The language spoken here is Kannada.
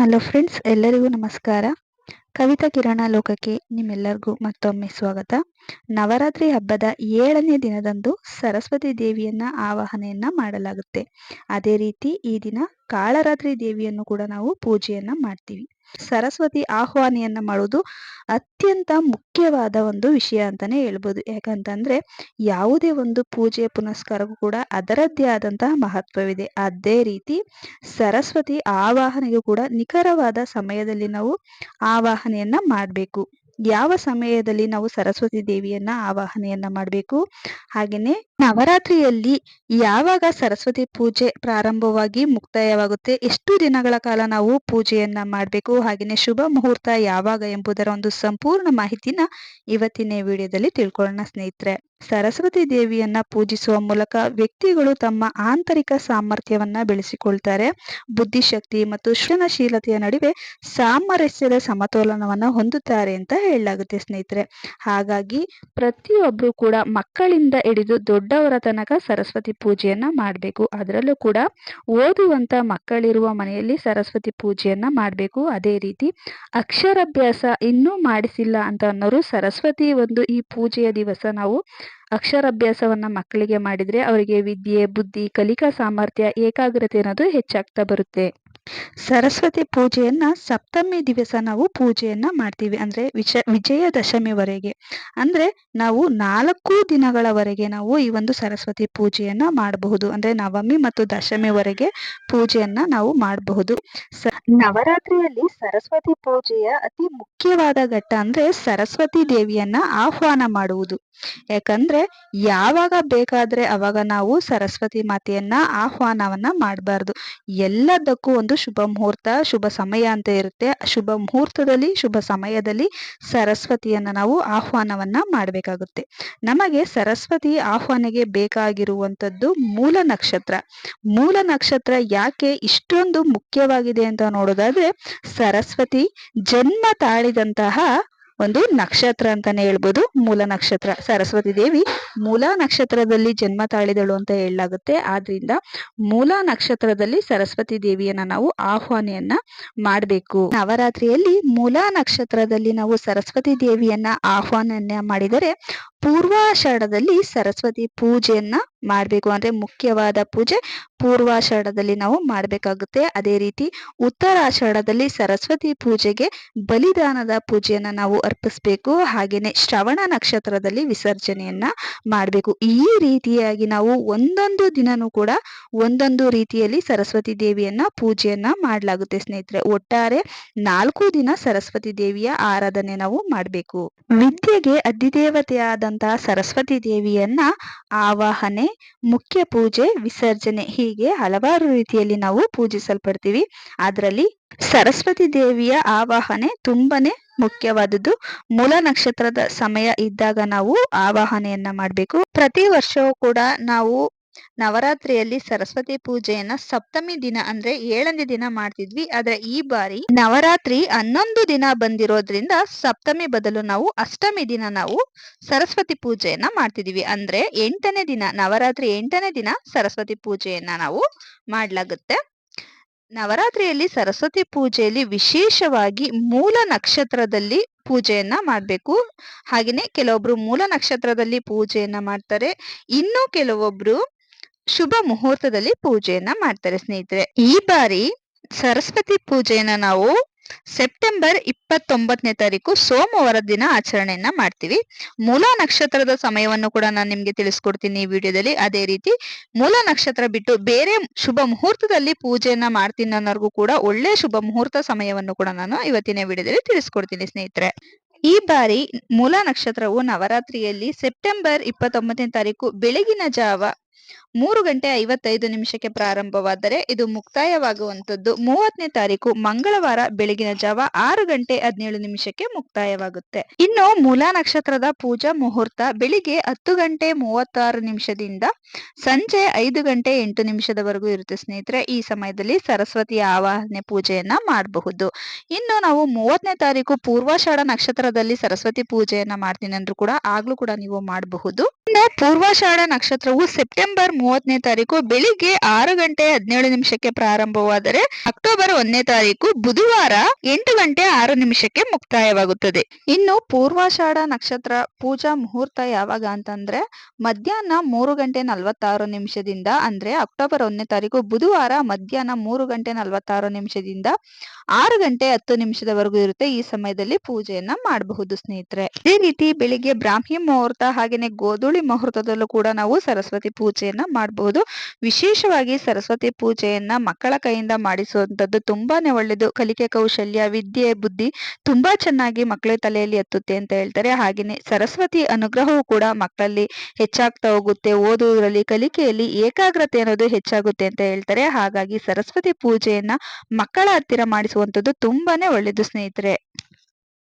ಹಲೋ ಫ್ರೆಂಡ್ಸ್ ಎಲ್ಲರಿಗೂ ನಮಸ್ಕಾರ. ಕವಿತಾ ಕಿರಣ ಲೋಕಕ್ಕೆ ನಿಮ್ಮೆಲ್ಲರಿಗೂ ಮತ್ತೊಮ್ಮೆ ಸ್ವಾಗತ. ನವರಾತ್ರಿ ಹಬ್ಬದ ಏಳನೇ ದಿನದಂದು ಸರಸ್ವತಿ ದೇವಿಯನ್ನ ಆವಾಹನೆಯನ್ನ ಮಾಡಲಾಗುತ್ತೆ. ಅದೇ ರೀತಿ ಈ ದಿನ ಕಾಳರಾತ್ರಿ ದೇವಿಯನ್ನು ಕೂಡ ನಾವು ಪೂಜೆಯನ್ನ ಮಾಡ್ತೀವಿ. ಸರಸ್ವತಿ ಆಹ್ವಾನಿಯನ್ನ ಮಾಡೋದು ಅತ್ಯಂತ ಮುಖ್ಯವಾದ ಒಂದು ವಿಷಯ ಅಂತಾನೆ ಹೇಳ್ಬೋದು. ಯಾಕಂತಂದ್ರೆ ಯಾವುದೇ ಒಂದು ಪೂಜೆ ಪುನಸ್ಕಾರಕ್ಕೂ ಕೂಡ ಅದರದ್ದೇ ಆದಂತಹ ಮಹತ್ವವಿದೆ. ಅದೇ ರೀತಿ ಸರಸ್ವತಿ ಆವಾಹನೆಗೂ ಕೂಡ ನಿಖರವಾದ ಸಮಯದಲ್ಲಿ ನಾವು ಆವಾಹನೆಯನ್ನ ಮಾಡಬೇಕು. ಯಾವ ಸಮಯದಲ್ಲಿ ನಾವು ಸರಸ್ವತಿ ದೇವಿಯನ್ನ ಆವಾಹನೆಯನ್ನ ಮಾಡಬೇಕು? ಹಾಗೆಯೇ ನವರಾತ್ರಿಯಲ್ಲಿ ಯಾವಾಗ ಸರಸ್ವತಿ ಪೂಜೆ ಪ್ರಾರಂಭವಾಗಿ ಮುಕ್ತಾಯವಾಗುತ್ತೆ? ಎಷ್ಟು ದಿನಗಳ ಕಾಲ ನಾವು ಪೂಜೆಯನ್ನ ಮಾಡಬೇಕು? ಹಾಗೆಯೇ ಶುಭ ಮುಹೂರ್ತ ಯಾವಾಗ ಎಂಬುದರ ಒಂದು ಸಂಪೂರ್ಣ ಮಾಹಿತಿನ ಇವತ್ತಿನ ವಿಡಿಯೋದಲ್ಲಿ ತಿಳ್ಕೊಳ್ಳೋಣ ಸ್ನೇಹಿತರೆ. ಸರಸ್ವತಿ ದೇವಿಯನ್ನ ಪೂಜಿಸುವ ಮೂಲಕ ವ್ಯಕ್ತಿಗಳು ತಮ್ಮ ಆಂತರಿಕ ಸಾಮರ್ಥ್ಯವನ್ನ ಬೆಳೆಸಿಕೊಳ್ತಾರೆ. ಬುದ್ಧಿಶಕ್ತಿ ಮತ್ತು ಸೃಜನಶೀಲತೆಯ ನಡುವೆ ಸಾಮರಸ್ಯದ ಸಮತೋಲನವನ್ನ ಹೊಂದುತ್ತಾರೆ ಅಂತ ಹೇಳಲಾಗುತ್ತೆ ಸ್ನೇಹಿತರೆ. ಹಾಗಾಗಿ ಪ್ರತಿಯೊಬ್ರು ಕೂಡ ಮಕ್ಕಳಿಂದ ಹಿಡಿದು ದೊಡ್ಡವರ ತನಕ ಸರಸ್ವತಿ ಪೂಜೆಯನ್ನ ಮಾಡಬೇಕು. ಅದರಲ್ಲೂ ಕೂಡ ಓದುವಂತ ಮಕ್ಕಳಿರುವ ಮನೆಯಲ್ಲಿ ಸರಸ್ವತಿ ಪೂಜೆಯನ್ನ ಮಾಡಬೇಕು. ಅದೇ ರೀತಿ ಅಕ್ಷರಾಭ್ಯಾಸ ಇನ್ನೂ ಮಾಡಿಸಿಲ್ಲ ಅಂತ ಅನ್ನೋರು ಸರಸ್ವತಿ ಒಂದು ಈ ಪೂಜೆಯ ದಿವಸ ನಾವು ಅಕ್ಷರಾಭ್ಯಾಸವನ್ನ ಮಕ್ಕಳಿಗೆ ಮಾಡಿದ್ರೆ ಅವರಿಗೆ ವಿದ್ಯೆ, ಬುದ್ಧಿ, ಕಲಿಕಾ ಸಾಮರ್ಥ್ಯ, ಏಕಾಗ್ರತೆ ಅನ್ನೋದು ಹೆಚ್ಚಾಗ್ತಾ ಬರುತ್ತೆ. ಸರಸ್ವತಿ ಪೂಜೆಯನ್ನ ಸಪ್ತಮಿ ದಿವಸ ನಾವು ಪೂಜೆಯನ್ನ ಮಾಡ್ತೀವಿ. ಅಂದ್ರೆ ವಿಷ, ವಿಜಯದಶಮಿವರೆಗೆ. ಅಂದ್ರೆ ನಾವು ನಾಲ್ಕು ದಿನಗಳವರೆಗೆ ನಾವು ಈ ಒಂದು ಸರಸ್ವತಿ ಪೂಜೆಯನ್ನ ಮಾಡಬಹುದು. ಅಂದ್ರೆ ನವಮಿ ಮತ್ತು ದಶಮಿವರೆಗೆ ಪೂಜೆಯನ್ನ ನಾವು ಮಾಡಬಹುದು. ಸ, ನವರಾತ್ರಿಯಲ್ಲಿ ಸರಸ್ವತಿ ಪೂಜೆಯ ಅತಿ ಮುಖ್ಯವಾದ ಘಟ್ಟ ಅಂದ್ರೆ ಸರಸ್ವತಿ ದೇವಿಯನ್ನ ಆಹ್ವಾನ ಮಾಡುವುದು. ಯಾಕಂದ್ರೆ ಯಾವಾಗ ಬೇಕಾದ್ರೆ ಅವಾಗ ನಾವು ಸರಸ್ವತಿ ಮಾತೆಯನ್ನ ಆಹ್ವಾನವನ್ನ ಮಾಡಬಾರ್ದು. ಎಲ್ಲದಕ್ಕೂ ಒಂದು ಶುಭ ಮುಹೂರ್ತ, ಶುಭ ಸಮಯ ಅಂತ ಇರುತ್ತೆ. ಶುಭ ಮುಹೂರ್ತದಲ್ಲಿ, ಶುಭ ಸಮಯದಲ್ಲಿ ಸರಸ್ವತಿಯನ್ನ ನಾವು ಆಹ್ವಾನವನ್ನ ಮಾಡಬೇಕಾಗುತ್ತೆ. ನಮಗೆ ಸರಸ್ವತಿ ಆಹ್ವಾನಗೆ ಬೇಕಾಗಿರುವಂತದ್ದು ಮೂಲ ನಕ್ಷತ್ರ. ಮೂಲ ನಕ್ಷತ್ರ ಯಾಕೆ ಇಷ್ಟೊಂದು ಮುಖ್ಯವಾಗಿದೆ ಅಂತ ನೋಡೋದಾದ್ರೆ, ಸರಸ್ವತಿ ಜನ್ಮ ತಾಳಿದಂತಹ ಒಂದು ನಕ್ಷತ್ರ ಅಂತಾನೆ ಹೇಳ್ಬೋದು. ಮೂಲ ನಕ್ಷತ್ರ. ಸರಸ್ವತಿ ದೇವಿ ಮೂಲ ನಕ್ಷತ್ರದಲ್ಲಿ ಜನ್ಮ ತಾಳಿದಳು ಅಂತ ಹೇಳಲಾಗುತ್ತೆ. ಆದ್ರಿಂದ ಮೂಲ ನಕ್ಷತ್ರದಲ್ಲಿ ಸರಸ್ವತಿ ದೇವಿಯನ್ನ ನಾವು ಆಹ್ವಾನೆಯನ್ನ ಮಾಡಬೇಕು. ನವರಾತ್ರಿಯಲ್ಲಿ ಮೂಲ ನಕ್ಷತ್ರದಲ್ಲಿ ನಾವು ಸರಸ್ವತಿ ದೇವಿಯನ್ನ ಆಹ್ವಾನ ಮಾಡಿದರೆ ಪೂರ್ವಾಷಾಢದಲ್ಲಿ ಸರಸ್ವತಿ ಪೂಜೆಯನ್ನ ಮಾಡಬೇಕು ಅಂದ್ರೆ ಮುಖ್ಯವಾದ ಪೂಜೆ ಪೂರ್ವಾಷಾಢದಲ್ಲಿ ನಾವು ಮಾಡಬೇಕಾಗುತ್ತೆ. ಅದೇ ರೀತಿ ಉತ್ತರಾಷಾಢದಲ್ಲಿ ಸರಸ್ವತಿ ಪೂಜೆಗೆ ಬಲಿದಾನದ ಪೂಜೆಯನ್ನ ನಾವು ಅರ್ಪಿಸ್ಬೇಕು. ಹಾಗೇನೆ ಶ್ರವಣ ನಕ್ಷತ್ರದಲ್ಲಿ ವಿಸರ್ಜನೆಯನ್ನ ಮಾಡಬೇಕು. ಈ ರೀತಿಯಾಗಿ ನಾವು ಒಂದೊಂದು ದಿನನೂ ಕೂಡ ಒಂದೊಂದು ರೀತಿಯಲ್ಲಿ ಸರಸ್ವತಿ ದೇವಿಯನ್ನ ಪೂಜೆಯನ್ನ ಮಾಡಲಾಗುತ್ತೆ ಸ್ನೇಹಿತರೆ. ಒಟ್ಟಾರೆ ನಾಲ್ಕು ದಿನ ಸರಸ್ವತಿ ದೇವಿಯ ಆರಾಧನೆ ನಾವು ಮಾಡಬೇಕು. ವಿದ್ಯೆಗೆ ಅಧಿದೇವತೆಯಾದಂತಹ ಸರಸ್ವತಿ ದೇವಿಯನ್ನ ಆವಾಹನೆ ಮುಖ್ಯ ಪೂಜೆ, ವಿಸರ್ಜನೆ ಹೀಗೆ ಹಲವಾರು ರೀತಿಯಲ್ಲಿ ನಾವು ಪೂಜಿಸಲ್ಪಡ್ತೀವಿ. ಅದರಲ್ಲಿ ಸರಸ್ವತಿ ದೇವಿಯ ಆವಾಹನೆ ತುಂಬನೇ ಮುಖ್ಯವಾದದ್ದು. ಮೂಲ ನಕ್ಷತ್ರದ ಸಮಯ ಇದ್ದಾಗ ನಾವು ಆವಾಹನೆಯನ್ನ ಮಾಡಬೇಕು. ಪ್ರತಿ ವರ್ಷವೂ ಕೂಡ ನಾವು ನವರಾತ್ರಿಯಲ್ಲಿ ಸರಸ್ವತಿ ಪೂಜೆಯನ್ನ ಸಪ್ತಮಿ ದಿನ ಅಂದ್ರೆ ಏಳನೇ ದಿನ ಮಾಡ್ತಿದ್ವಿ. ಆದ್ರೆ ಈ ಬಾರಿ ನವರಾತ್ರಿ ಹನ್ನೊಂದು ದಿನ ಬಂದಿರೋದ್ರಿಂದ ಸಪ್ತಮಿ ಬದಲು ನಾವು ಅಷ್ಟಮಿ ದಿನ ನಾವು ಸರಸ್ವತಿ ಪೂಜೆಯನ್ನ ಮಾಡ್ತಿದೀವಿ. ಅಂದ್ರೆ ಎಂಟನೇ ದಿನ, ನವರಾತ್ರಿ ಎಂಟನೇ ದಿನ ಸರಸ್ವತಿ ಪೂಜೆಯನ್ನ ನಾವು ಮಾಡ್ಲಾಗುತ್ತೆ. ನವರಾತ್ರಿಯಲ್ಲಿ ಸರಸ್ವತಿ ಪೂಜೆಯಲ್ಲಿ ವಿಶೇಷವಾಗಿ ಮೂಲ ನಕ್ಷತ್ರದಲ್ಲಿ ಪೂಜೆಯನ್ನ ಮಾಡಬೇಕು. ಹಾಗೆಯೇ ಕೆಲವೊಬ್ರು ಮೂಲ ನಕ್ಷತ್ರದಲ್ಲಿ ಪೂಜೆಯನ್ನ ಮಾಡ್ತಾರೆ. ಇನ್ನು ಕೆಲವೊಬ್ರು ಶುಭ ಮುಹೂರ್ತದಲ್ಲಿ ಪೂಜೆಯನ್ನ ಮಾಡ್ತಾರೆ ಸ್ನೇಹಿತರೆ. ಈ ಬಾರಿ ಸರಸ್ವತಿ ಪೂಜೆಯನ್ನ ನಾವು ಸೆಪ್ಟೆಂಬರ್ ಇಪ್ಪತ್ತೊಂಬತ್ತನೇ ತಾರೀಕು ಸೋಮವಾರ ದಿನ ಆಚರಣೆಯನ್ನ ಮಾಡ್ತೀವಿ. ಮೂಲ ನಕ್ಷತ್ರದ ಸಮಯವನ್ನು ಕೂಡ ನಾನು ನಿಮ್ಗೆ ತಿಳಿಸ್ಕೊಡ್ತೀನಿ ಈ ವಿಡಿಯೋದಲ್ಲಿ. ಅದೇ ರೀತಿ ಮೂಲ ನಕ್ಷತ್ರ ಬಿಟ್ಟು ಬೇರೆ ಶುಭ ಮುಹೂರ್ತದಲ್ಲಿ ಪೂಜೆಯನ್ನ ಮಾಡ್ತೀನಿ ಅನ್ನೋರ್ಗೂ ಕೂಡ ಒಳ್ಳೆ ಶುಭ ಮುಹೂರ್ತ ಸಮಯವನ್ನು ಕೂಡ ನಾನು ಇವತ್ತಿನ ವಿಡಿಯೋದಲ್ಲಿ ತಿಳಿಸ್ಕೊಡ್ತೀನಿ ಸ್ನೇಹಿತರೆ. ಈ ಬಾರಿ ಮೂಲ ನಕ್ಷತ್ರವು ನವರಾತ್ರಿಯಲ್ಲಿ ಸೆಪ್ಟೆಂಬರ್ ಇಪ್ಪತ್ತೊಂಬತ್ತನೇ ತಾರೀಕು ಬೆಳಗಿನ ಜಾವ ಮೂರು ಗಂಟೆ ಐವತ್ತೈದು ನಿಮಿಷಕ್ಕೆ ಪ್ರಾರಂಭವಾದರೆ ಇದು ಮುಕ್ತಾಯವಾಗುವಂತದ್ದು ಮೂವತ್ತನೇ ತಾರೀಕು ಮಂಗಳವಾರ ಬೆಳಗಿನ ಜಾವ ಆರು ಗಂಟೆ ಹದಿನೇಳು ನಿಮಿಷಕ್ಕೆ ಮುಕ್ತಾಯವಾಗುತ್ತೆ. ಇನ್ನು ಮೂಲ ನಕ್ಷತ್ರದ ಪೂಜಾ ಮುಹೂರ್ತ ಬೆಳಿಗ್ಗೆ ಹತ್ತು ಗಂಟೆ ಮೂವತ್ತಾರು ನಿಮಿಷದಿಂದ ಸಂಜೆ ಐದು ಗಂಟೆ ಎಂಟು ನಿಮಿಷದವರೆಗೂ ಇರುತ್ತೆ ಸ್ನೇಹಿತರೆ. ಈ ಸಮಯದಲ್ಲಿ ಸರಸ್ವತಿಯ ಆವಾಹನೆ ಪೂಜೆಯನ್ನ ಮಾಡಬಹುದು. ಇನ್ನು ನಾವು ಮೂವತ್ತನೇ ತಾರೀಕು ಪೂರ್ವಾಷಾಢ ನಕ್ಷತ್ರದಲ್ಲಿ ಸರಸ್ವತಿ ಪೂಜೆಯನ್ನ ಮಾಡ್ತೀನಿ ಅಂದ್ರೂ ಕೂಡ ಆಗ್ಲೂ ಕೂಡ ನೀವು ಮಾಡಬಹುದು. ಪೂರ್ವಾಷಾಢ ನಕ್ಷತ್ರವು ಸೆಪ್ಟೆಂಬರ್ ಮೂವತ್ತನೇ ತಾರೀಕು ಬೆಳಿಗ್ಗೆ ಆರು ಗಂಟೆ ಹದಿನೇಳು ನಿಮಿಷಕ್ಕೆ ಪ್ರಾರಂಭವಾದರೆ ಅಕ್ಟೋಬರ್ ಒಂದನೇ ತಾರೀಕು ಬುಧವಾರ ಎಂಟು ಗಂಟೆ ಆರು ನಿಮಿಷಕ್ಕೆ ಮುಕ್ತಾಯವಾಗುತ್ತದೆ. ಇನ್ನು ಪೂರ್ವಾಷಾಢ ನಕ್ಷತ್ರ ಪೂಜಾ ಮುಹೂರ್ತ ಯಾವಾಗ ಅಂತಂದ್ರೆ ಮಧ್ಯಾಹ್ನ ಮೂರು ಗಂಟೆ ನಲವತ್ತಾರು ನಿಮಿಷದಿಂದ ಅಂದ್ರೆ ಅಕ್ಟೋಬರ್ ಒಂದನೇ ತಾರೀಕು ಬುಧವಾರ ಮಧ್ಯಾಹ್ನ ಮೂರು ಗಂಟೆ ನಲವತ್ತಾರು ನಿಮಿಷದಿಂದ ಆರು ಗಂಟೆ ಹತ್ತು ನಿಮಿಷದವರೆಗೂ ಇರುತ್ತೆ ಈ ಸಮಯದಲ್ಲಿ ಪೂಜೆಯನ್ನ ಮಾಡಬಹುದು ಸ್ನೇಹಿತರೆ. ಇದೇ ರೀತಿ ಬೆಳಿಗ್ಗೆ ಬ್ರಾಹ್ಮಿ ಮುಹೂರ್ತ ಹಾಗೇನೆ ಗೋಧೂಳಿ ಮುಹೂರ್ತದಲ್ಲೂ ಕೂಡ ನಾವು ಸರಸ್ವತಿ ಪೂಜೆಯನ್ನ ಮಾಡಬಹುದು ವಿಶೇಷವಾಗಿ ಸರಸ್ವತಿ ಪೂಜೆಯನ್ನ ಮಕ್ಕಳ ಕೈಯಿಂದ ಮಾಡಿಸುವಂತದ್ದು ತುಂಬಾನೇ ಒಳ್ಳೇದು. ಕಲಿಕೆ ಕೌಶಲ್ಯ, ವಿದ್ಯೆ, ಬುದ್ಧಿ ತುಂಬಾ ಚೆನ್ನಾಗಿ ಮಕ್ಕಳ ತಲೆಯಲ್ಲಿ ಎತ್ತುತ್ತೆ ಅಂತ ಹೇಳ್ತಾರೆ. ಹಾಗೇನೆ ಸರಸ್ವತಿ ಅನುಗ್ರಹವು ಕೂಡ ಮಕ್ಕಳಲ್ಲಿ ಹೆಚ್ಚಾಗ್ತಾ ಹೋಗುತ್ತೆ. ಓದುವುದರಲ್ಲಿ, ಕಲಿಕೆಯಲ್ಲಿ ಏಕಾಗ್ರತೆ ಅನ್ನೋದು ಹೆಚ್ಚಾಗುತ್ತೆ ಅಂತ ಹೇಳ್ತಾರೆ. ಹಾಗಾಗಿ ಸರಸ್ವತಿ ಪೂಜೆಯನ್ನ ಮಕ್ಕಳ ಹತ್ತಿರ ಮಾಡಿಸುವಂತದ್ದು ತುಂಬಾನೇ ಒಳ್ಳೇದು ಸ್ನೇಹಿತರೆ.